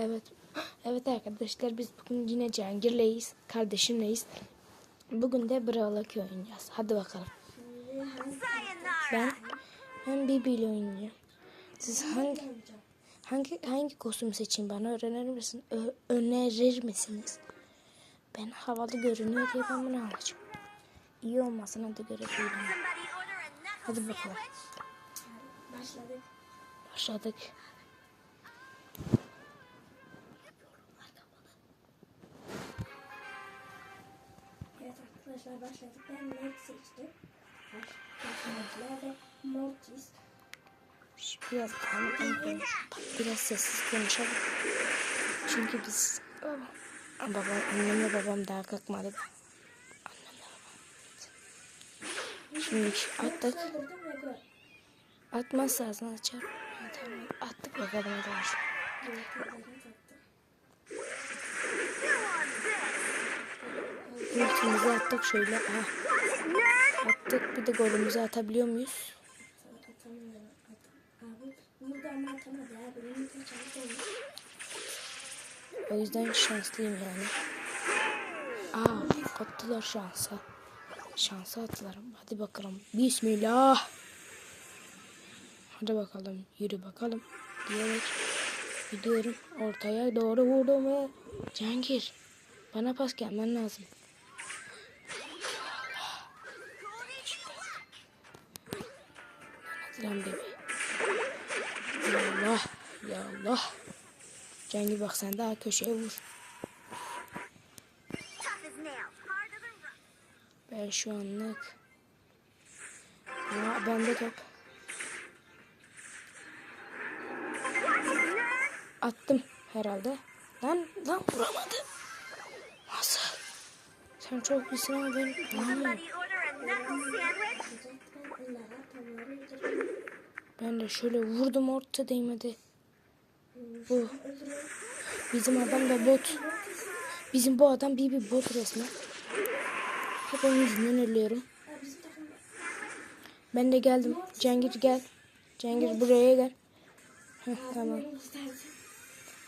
Evet. Evet arkadaşlar biz bugün yine Cihangir'leyiz. Kardeşimleyiz. Bugün de Brawl'aki oynayacağız. Hadi bakalım. Ben ben Bibi ile oynayacağım. Siz hangi hangi hangi kostüm seçeyim bana öğrenir misin? Ö- önerir misiniz? Ben havalı görünüyor diye ben bunu alacağım. İyi olmasına da göre değilim. Hadi bakalım. Başladık. Başladık. Arkadaşlar başladık. Ben Meg seçtim. Başlangıçlar ve Mortis. Biraz tamam. Biraz sessiz konuşalım. Çünkü biz Aa, babam, annemle babam daha kalkmadı. Annemle babam. Şimdi attık. Atmazsa ağzını açar. Tamam. Attık bakalım hadi Ultimizi attık şöyle. Aha. Attık. Bir de golümüzü atabiliyor muyuz? O yüzden şanslıyım yani. Aa, attılar şansa. Şansa attılar. Hadi bakalım. Bismillah. Hadi bakalım. Yürü bakalım. Diyerek gidiyorum. Ortaya doğru vurdum ve Cengir. Bana pas gelmen lazım. Lan bebeğim. Ya Allah. Ya Allah. Cengiz bak sen daha köşeye vur. Ben şu anlık. Ya bende top. Attım herhalde. Lan lan vuramadım. Nasıl? Sen çok iyisin ama ben vuramıyorum. Ben de şöyle vurdum orta değmedi. Bu bizim adam da bot. Bizim bu adam bir bir bot resmen. Hep onun yüzünden ölüyorum. Ben de geldim. Cengiz gel. Cengiz buraya gel. Heh, tamam.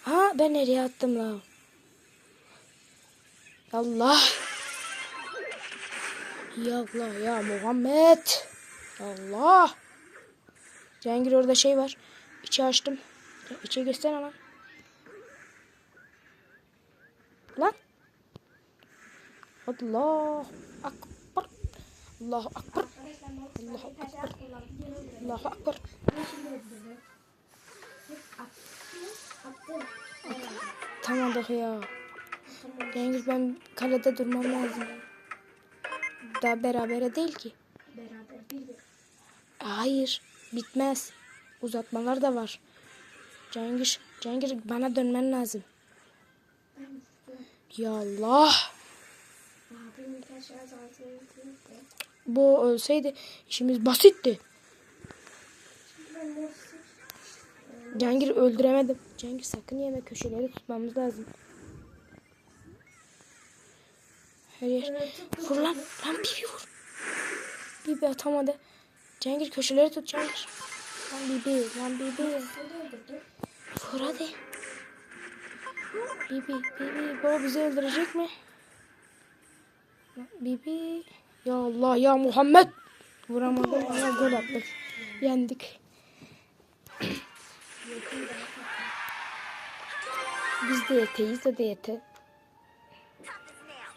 Ha ben nereye attım la? Allah. Ya Allah ya Muhammed. Allah. Cengiz orada şey var. İçi açtım. İçi göster lan. Lan. Allah. Akbar. Allahu akbar. Tekrar akbar. Allahu akbar. Tamamdık ya. Cengiz ben kalede durmam lazım. Daha berabere değil ki. Bir bir. Hayır. Bitmez. Uzatmalar da var. Cengiz, Cengiz bana dönmen lazım. Ya Allah. Bu ölseydi işimiz basitti. Cengiz öldüremedim. Cengiz sakın yeme köşeleri tutmamız lazım. Her yer. Vur lan. Lan Bibi vur. Bibi atamadı. Cengiz köşeleri tut Cengiz. Lan Bibi. Lan Bibi. Vur hadi. Bibi, Bibi, baba bizi öldürecek mi? Bibi, ya Allah ya Muhammed. Vuramadım ama gol attık. Yendik. Biz de yeteyiz o yete.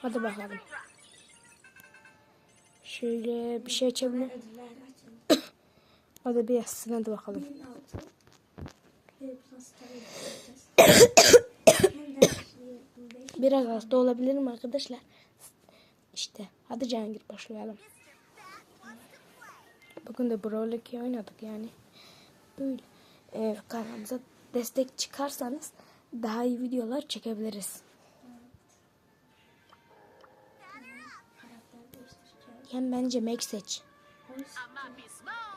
Hadi bakalım. Şöyle bir şey açabilir. Hadi bir yazsın hadi bakalım. Biraz hasta olabilirim arkadaşlar. İşte hadi Cihangir başlayalım. Bugün de Brawl 2 oynadık yani. Böyle e, kanalımıza destek çıkarsanız daha iyi videolar çekebiliriz. oynarken bence Max seç.